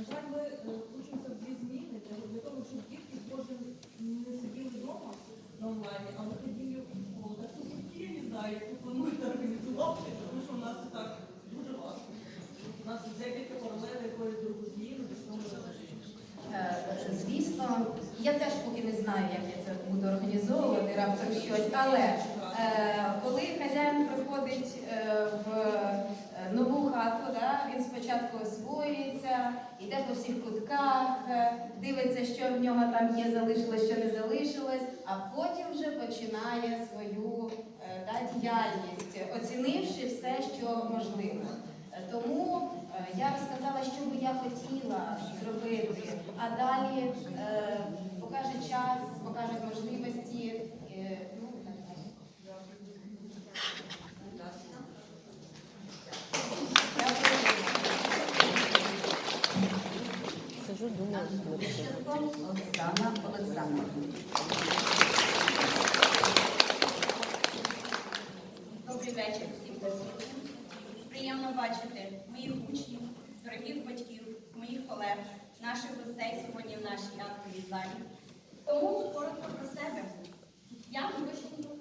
На жаль, ми е, в дві зміни для, того, щоб дітки кожен не сиділи вдома на онлайні, а виходили в школу. Так що я не знаю, як ви плануєте організувати, тому що у нас так дуже важко. У нас декілька паралелей якоїсь другу зміну, без того Е, Звісно, я теж поки не знаю, як я це буду організовувати раптом щось, але е, коли хазяїн приходить в він спочатку освоюється, йде по всіх кутках, е, дивиться, що в нього там є, залишилось, що не залишилось, а потім вже починає свою е, да, діяльність, оцінивши все, що можливо. Е, Тому е, я розказала, що би я хотіла зробити, а далі е, покаже час, покажуть можливості. е, ну, і так далі. Сижу, думаю, Оксана Олександровна. Добрий вечір всім присутнім. Приємно бачити моїх учнів, дорогих батьків, моїх колег, наших гостей сьогодні в нашій актовій залі. Тому коротко про себе. Я Микошенко.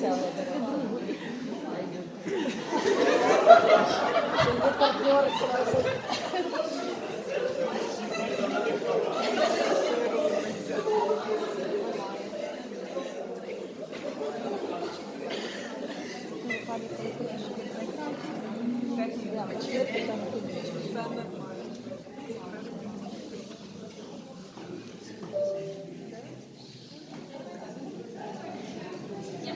Обіцяла. Щоб ви партнер сразу. Я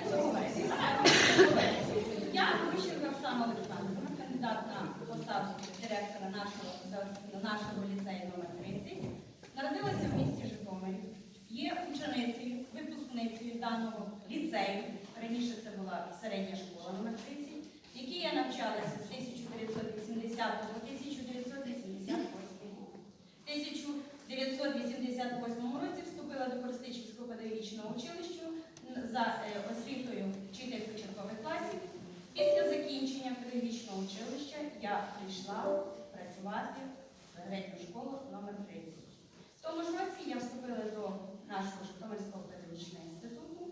Я Гущенко Оксана Олександровна, кандидат на посаду директора нашого, нашого ліцею номер 30. Народилася в місті Житомирі. Є ученицею, випускницею даного ліцею. Раніше це була середня школа номер 30, в якій я навчалася з 1980 по 1988 рік. В 1988 році вступила до Коростичівського педагогічного училища за е, освітою вчитель початкових класів. Після закінчення педагогічного училища я прийшла працювати в середню школу номер 30. В тому ж році я вступила до нашого Житомирського педагогічного інституту,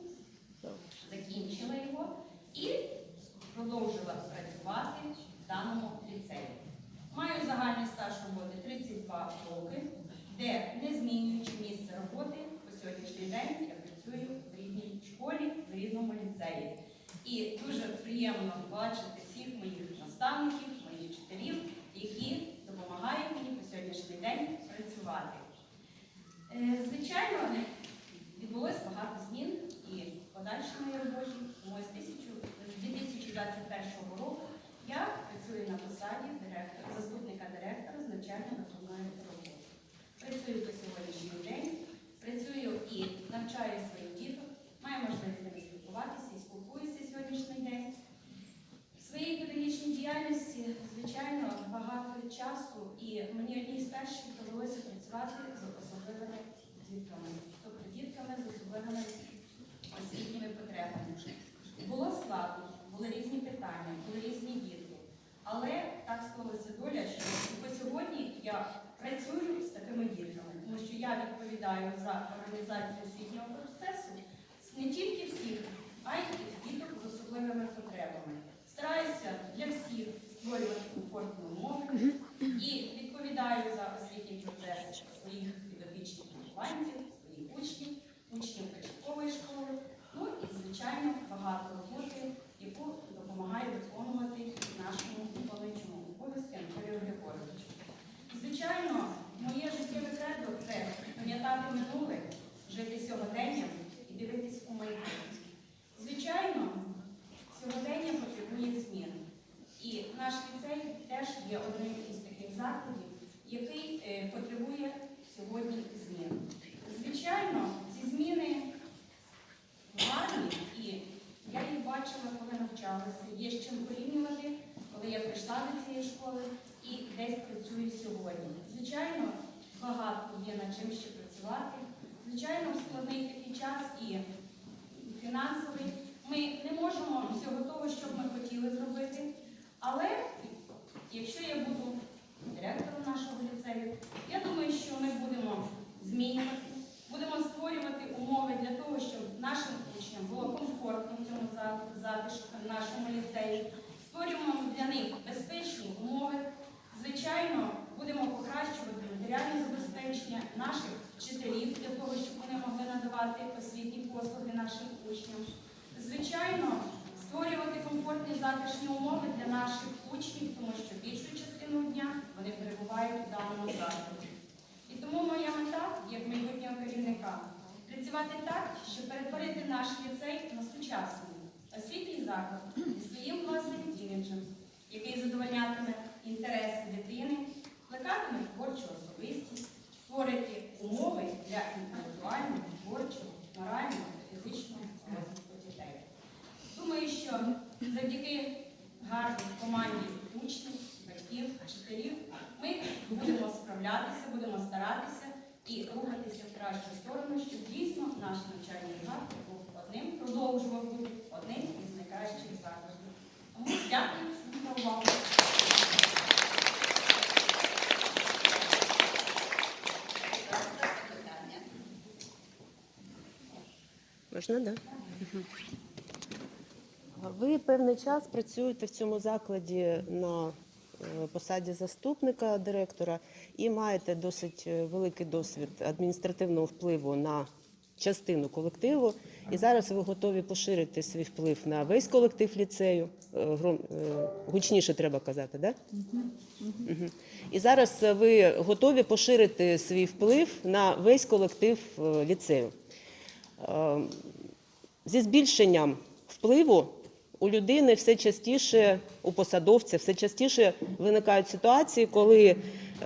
закінчила його і продовжила працювати в даному ліцеї. Маю загальний стаж роботи 32 роки, де, не змінюючи місце роботи, по сьогоднішній день я працюю в рідній школі, в рідному ліцеї. І дуже приємно бачити всіх моїх наставників, моїх вчителів, які допомагають мені по сьогоднішній день працювати. Е, Звичайно, відбулось багато змін і в подальшому роботі, тому з 1000 з 2021 року я працюю на посаді директора, заступника директора з навчально-виховної роботи. Працюю по сьогоднішній день, працюю і навчаю своїх діток, маю можливість ними спілкуватися і спілкуюся сьогоднішній день. В своїй педагогічній діяльності, звичайно, багато часу, і мені одній з перших довелося працювати з особливими дітками, тобто дітками з особливими освітніми потребами. Було складно, були різні питання, були різні дітки. Але так склалася доля, що і по сьогодні я працюю з такими дітками, тому що я відповідаю за організацію освітнього процесу не тільки всіх, а й діток з особливими потребами. Стараюся для всіх створювати комфортні умови і відповідаю за освітній процес своїх підопічних вихованців, своїх учнів, учнів початкової школи. Ну і, звичайно, багато роботи, яку допомагає виконувати нашому виконуючому обов'язки Анатолію Григоровичу. Звичайно, моє життєве кредо це пам'ятати минуле, жити сьогоденням і дивитись у майбутнє. Звичайно, сьогодення потребує змін. І наш ліцей теж є одним із таких закладів, який е, потребує сьогодні змін. Звичайно, ці зміни гарні, і я їх бачила, коли навчалася. Є з чим порівнювати, до цієї школи і десь працюю сьогодні. Звичайно, багато є над чим ще працювати. Звичайно, складний такий час і фінансовий. Ми не можемо всього того, що ми хотіли зробити. Але якщо я буду директором нашого ліцею, я думаю, що ми будемо змінювати, будемо створювати умови для того, щоб нашим учням було комфортно в цьому затишку, в нашому ліцеї. Створюємо для них безпечні умови. Звичайно, будемо покращувати матеріальне забезпечення наших вчителів для того, щоб вони могли надавати освітні послуги нашим учням. Звичайно, створювати комфортні затишні умови для наших учнів, тому що більшу частину дня вони перебувають у даному закладі. І тому моя мета, як майбутнього керівника, працювати так, щоб перетворити наш ліцей на сучасний освітній заклад зі своїм власним іміджем, який задовольнятиме інтереси дитини, плекатиме творчу особистість, створити умови для інтелектуального, творчого, морального та фізичного розвитку дітей. Думаю, що завдяки гарній команді учнів, батьків, вчителів ми будемо справлятися, будемо старатися і рухатися в кращу сторону, щоб дійсно наш навчальний заклад був одним, продовжував бути одним із найкращих закладів. Тому дякую всім за увагу. Можна, да? Мгм. Ви певний час працюєте в цьому закладі на е, посаді заступника директора і маєте досить е, великий досвід адміністративного впливу на частину колективу. І зараз ви готові поширити свій вплив на весь колектив ліцею. Е, Гучніше треба казати, да? Мгм. І зараз ви готові поширити свій вплив на весь колектив ліцею. Зі збільшенням впливу у людини все частіше, у посадовця, все частіше виникають ситуації, коли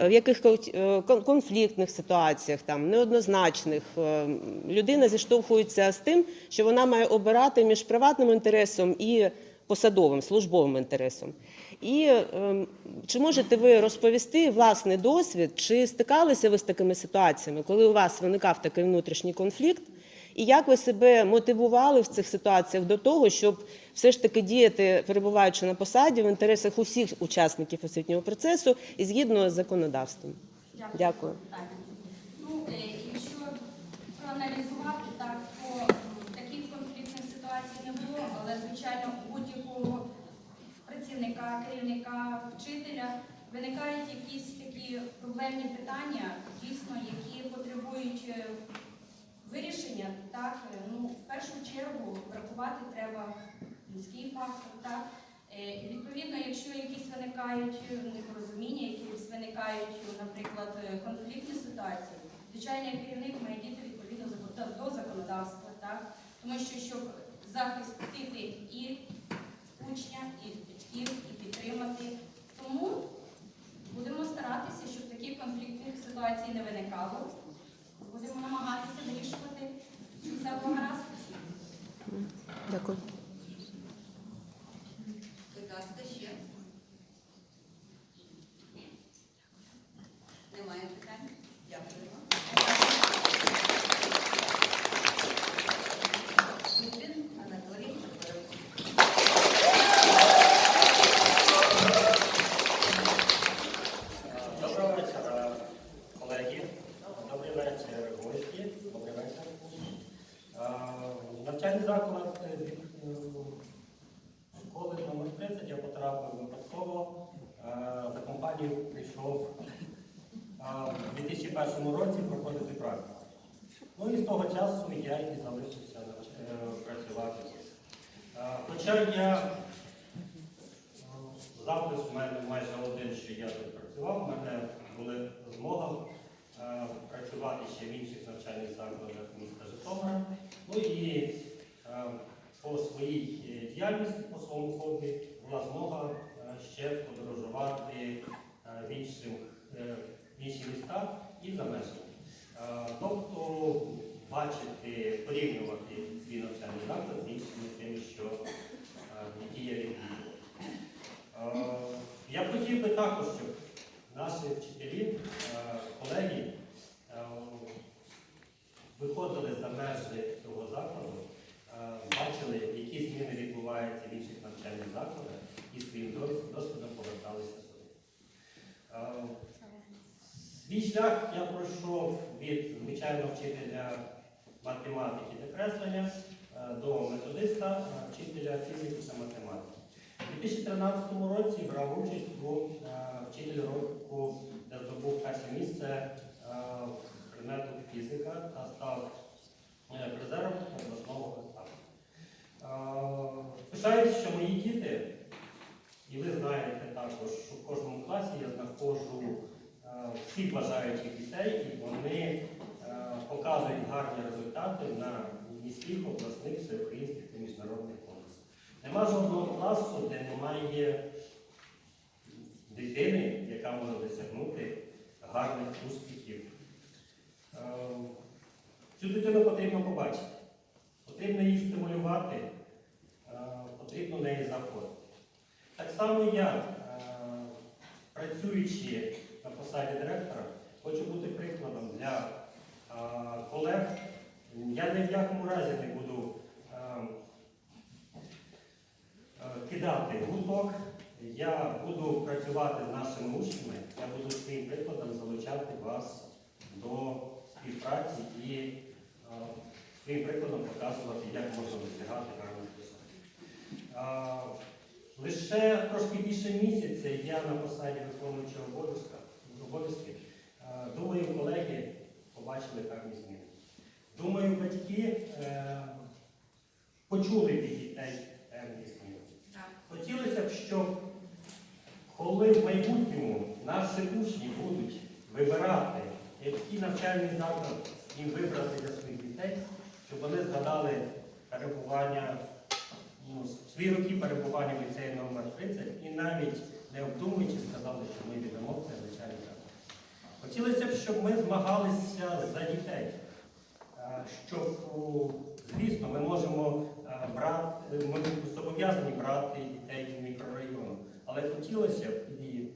е, в якихось е, конфліктних ситуаціях, там неоднозначних, е, людина зіштовхується з тим, що вона має обирати між приватним інтересом і посадовим службовим інтересом. І е, чи можете ви розповісти власний досвід, чи стикалися ви з такими ситуаціями, коли у вас виникав такий внутрішній конфлікт? І як ви себе мотивували в цих ситуаціях до того, щоб все ж таки діяти, перебуваючи на посаді, в інтересах усіх учасників освітнього процесу і згідно з законодавством? Дякую. Питання. Ну, е, якщо проаналізувати так, то таких конфліктних ситуацій не було, але звичайно у будь-якого працівника, керівника, вчителя виникають якісь такі проблемні питання, дійсно, які потребують е, вирішення. Так, Е, ну в першу чергу врахувати треба людський фактор. Так. Е, Відповідно, якщо якісь виникають е, непорозуміння, якісь виникають, наприклад, конфліктні ситуації, звичайно, керівник має діти відповідно до законодавства, так? Тому що щоб захистити і учня, і батьків, і підтримати. Тому будемо старатися, щоб таких конфліктних ситуацій не виникало. Будемо намагатися вирішувати, щоб все було гаразд. Дякую. Будь ласка, ще. Немає питань? Дякую. Литвин Анатолій Федорович. Доброго вечора, колеги. Добрий вечір, гості. Добрий вечір. Е, Навчальний заклад е, від е, школи номер 30 я потрапив випадково. Е, За компанію прийшов е, у 2001 році проходити практику. Ну і з того часу я і залишився навч- е, працювати. Е, Хоча я Запис у мене майже один, що я тут працював. У мене була змога е, працювати ще в інших навчальних закладах міста Житомира. Ну і е, по своїй е, діяльності, по своєму хобі, була змога е, ще подорожувати е, в, інших, е, інші міста і за межами. Е, Тобто бачити, порівнювати свій навчальний заклад також, щоб наші вчителі, е, колеги е, виходили за межі цього закладу, е, бачили, які зміни відбуваються в інших навчальних закладах і своїм досвідом поверталися сюди. Свій шлях я пройшов від звичайного вчителя математики та креслення до методиста, вчителя фізики та математики. У 2013 році брав участь у е, вчителі року, де здобув перше місце е, предмету фізика та став е, призером обласного. Е, Пишаюсь, що мої діти, і ви знаєте також, що в кожному класі я знаходжу всіх бажаючих дітей, і вони показують гарні результати на міських, обласних, конкурсах. Нема жодного класу, де немає дитини, яка може досягнути гарних успіхів. Е, Цю дитину потрібно побачити, потрібно її стимулювати, е, потрібно неї заходити. Так само я, е, працюючи на посаді директора, хочу бути прикладом для колег. Я ні в якому разі не буду е, е, кидати гурток. Я буду працювати з нашими учнями, я буду своїм прикладом залучати вас до співпраці і е, своїм прикладом показувати, як можна досягати гарних. Е, Лише трошки більше місяця я на посаді виконуючого обов'язка обов'язки. Е, Думаю, колеги побачили певні зміни. Думаю, батьки е, почули від дітей певні зміни. Хотілося б, щоб коли в майбутньому наші учні будуть вибирати, який навчальний заклад їм вибрати для своїх дітей, щоб вони згадали перебування, ну, свої роки перебування в ліцеї номер 30 і навіть не обдумуючи сказали, що ми віддамо в цей навчальний заклад. Хотілося б, щоб ми змагалися за дітей. Щоб, звісно, ми можемо брати, ми зобов'язані брати дітей. Але хотілося б, і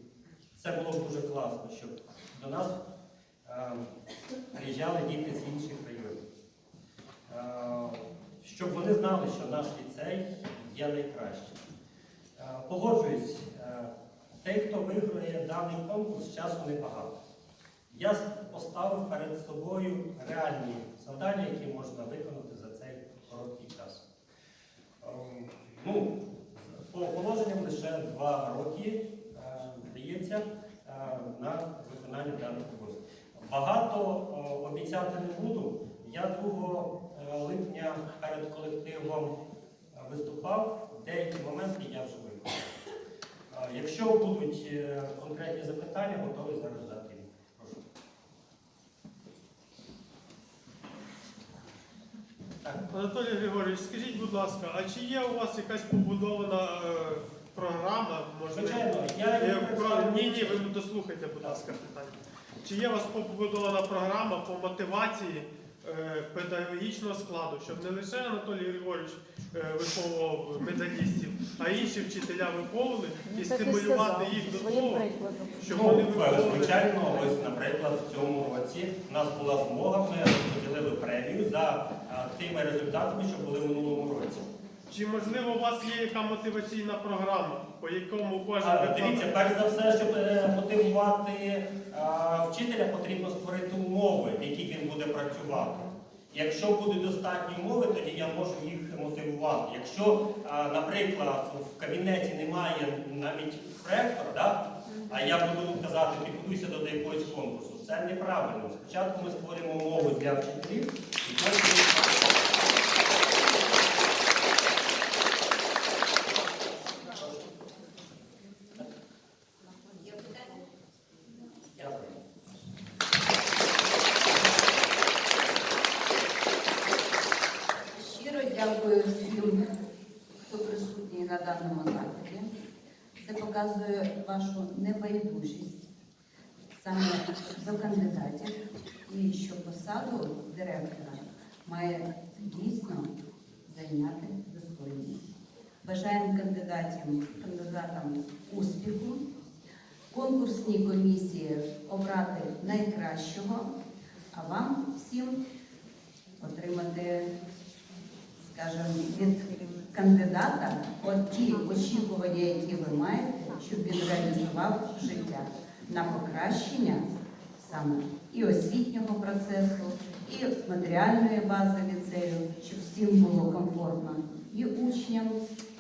це було б дуже класно, щоб до нас е, приїжджали діти з інших районів. Е, Щоб вони знали, що наш ліцей є найкращим. Е, Погоджуюсь, е, той, хто виграє даний конкурс, часу небагато. Я поставив перед собою реальні завдання, які можна виконати за цей короткий час. Ем, Ну, по положенням лише два роки е, дається е, на виконання даних обов'язків. Багато е, обіцяти не буду. Я 2 е, липня перед колективом е, виступав, деякі моменти я вже виконав. Е, Якщо будуть е, конкретні запитання, готовий зараз дати. Прошу. Анатолій Григорович, скажіть, будь ласка, а чи є у вас якась побудована е, програма? Можливо? Звичайно, я Е, про- Ні, ні, ви дослухайте, будь ласка, питання. Чи є у вас побудована програма по мотивації е, педагогічного складу, щоб не лише Анатолій Григорович е, виховував медалістів, а інші вчителя виховували і Ну, і стимулювати їх до того, щоб Ну, вони е, виховували. звичайно, ось, наприклад, в цьому році у нас була змога, ми розподілили премію за тими результатами, що були в минулому році. Чи можливо у вас є яка мотиваційна програма, по якому кожен А, Дивіться, перш за все, щоб е, мотивувати а, вчителя, потрібно створити умови, в яких він буде працювати. Якщо будуть достатні умови, тоді я можу їх мотивувати. Якщо, а, наприклад, в кабінеті немає навіть проектора, да? а я буду казати, підготуйся до якогось конкурсу, це неправильно. Спочатку ми створюємо умови для вчителів, і потім. Є питання? Дякую. Щиро дякую всім, хто присутній на даному заході. Це показує вашу небайдужість саме до кандидатів і що посаду директора має дійсно зайняти достойність. Бажаємо кандидатам, кандидатам успіху, конкурсній комісії обрати найкращого, а вам всім отримати, скажімо, від кандидата от ті очікування, які ви маєте, щоб він реалізував життя на покращення саме і освітнього процесу, і матеріальної бази ліцею, щоб всім було комфортно і учням,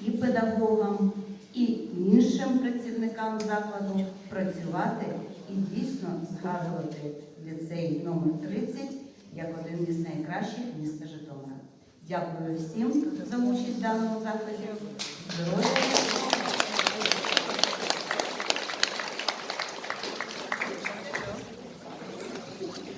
і педагогам, і іншим працівникам закладу працювати і дійсно згадувати ліцей номер 30 як один із найкращих міста Житомира. Дякую всім за участь в даному заході. Здоров'я!